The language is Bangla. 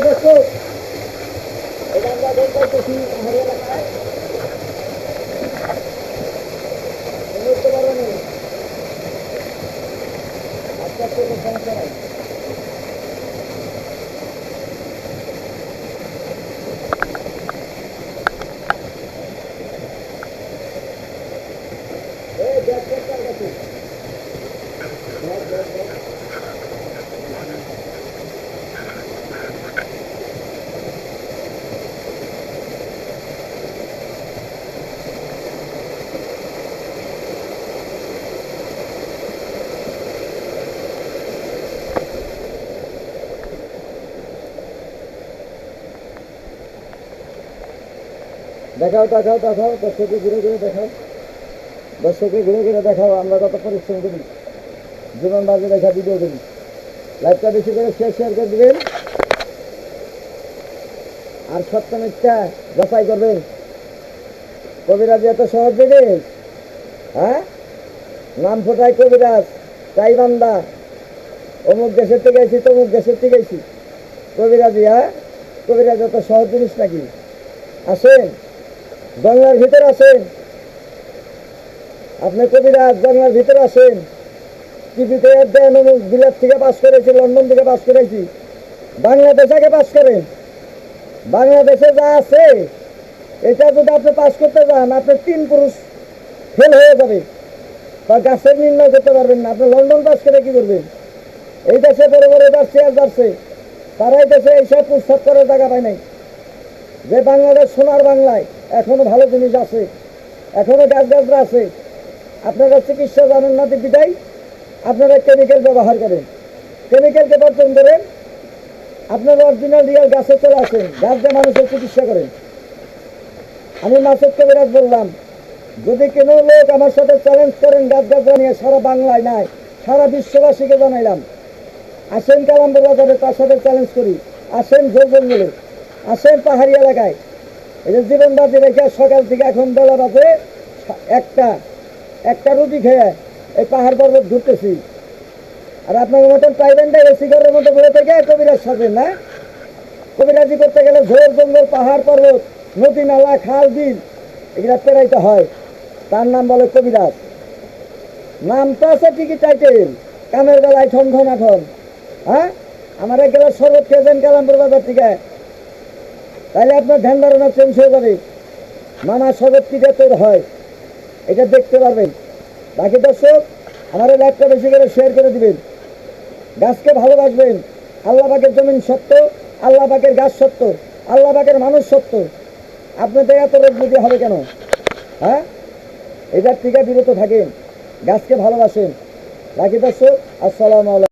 দর্শক এটা আমরা সমস্যা নাই এই ব্যাগ দেখাও দেখাও দেখাও, দর্শককে ঘুরে ঘুরে দেখাও। দর্শককে ঘুরে ঘুরে দেখাও, আমরা কত পরিশ্রম করি জীবন বাজে দেখা ভিডিও করি লাইভটা বেশি করে শেয়ার শেয়ার করে দিবেন। আর সত্য মিথ্যা যাচাই করবেন। কবিরাজ এত সহজ দেবে হ্যাঁ? নাম ফোটায় কবিরাজ, তাই বান্দা। অমুক দেশের থেকে আইছি, তমুক দেশের থেকে আইছি। কবিরাজি হ্যাঁ? কবিরাজ এত সহজ জিনিস নাকি? আসেন। বাংলার ভিতরে আছেন। আপনি কবিরাজ, বাংলার ভিতরে আছেন। টিভিতে অমুক বিলাত থেকে পাস করেছি, লন্ডন থেকে পাস করেছি। বাংলাদেশ আগে পাস করেন। বাংলাদেশে যা আছে, এটা যদি আপনি পাস করতে যান আপনি তিন পুরুষ ফেল হয়ে যাবে। বা গাছের নির্ণয় করতে পারবেন না। আপনি লন্ডন পাস করে কি করবেন? এই দেশে বড় বড় এবার চেয়ার যাচ্ছে তারা এই দেশে এইসব প্রস্তাব করার জায়গা পায় নাই। যে বাংলাদেশ সোনার বাংলায় এখনও ভালো জিনিস আছে, এখনও গাছ গাছরা আছে, আপনারা চিকিৎসা জানেন না বিদায়? আপনারা কেমিক্যাল ব্যবহার করেন। কেমিক্যালকে বর্জন করেন আপনারা অরিজিনাল রিয়াল গাছে চলে আসেন, গাছ দিয়ে মানুষের চিকিৎসা করেন। আমি মাসুদ কবিরাজ বললাম, যদি কোনো লোক আমার সাথে চ্যালেঞ্জ করেন গাছ গাছ নিয়ে, সারা বাংলায় নাই, সারা বিশ্ববাসীকে জানাইলাম। আসেন কালাম্বর বাজারে তার সাথে চ্যালেঞ্জ করি। আসেন জোর জঙ্গলে আসেন পাহাড়ি এলাকায়। এই যে জীবন বাজি রেখে সকাল থেকে এখন বেলা বাজে, একটা একটা রুটি খেয়ে এই পাহাড় পর্বত ঘুরতেছি। আর আপনার মতন প্রাইভেন্টাই ঘরের মতো বলে থেকে কবিরাজ সাজেন না। কবিরাজি করতে গেলে ঝোর জঙ্গল, পাহাড় পর্বত, নদী, নালা, খাল, বিল, এগুলা পেরাইতে হয়। তার নাম বলে কবিরাজ। নাম তো আছে ঠিকই টাইটেল কামের বেলায় ঠন ঠন আঠন। হ্যাঁ? আমার এক গেলার শরবত খেয়েছেন কালামপুর বাজার থেকে। তাহলে আপনার ধ্যান ধারণা চেঞ্জ হয়ে যাবে। নানা কি জাতের হয়, এটা দেখতে পারবেন। বাকি দর্শক আমার লাইভটা বেশি করে শেয়ার করে দিবেন। গাছকে ভালোবাসবেন। আল্লাহ পাকের জমিন সত্য, আল্লাহ পাকের গাছ সত্য, আল্লাহ পাকের মানুষ সত্য। আপনাদের এত রোগ যদি হবে কেন? হ্যাঁ? এটার টিকা বিরত থাকেন, গাছকে ভালোবাসেন। বাকি দর্শক, আসসালামু আলাইকুম।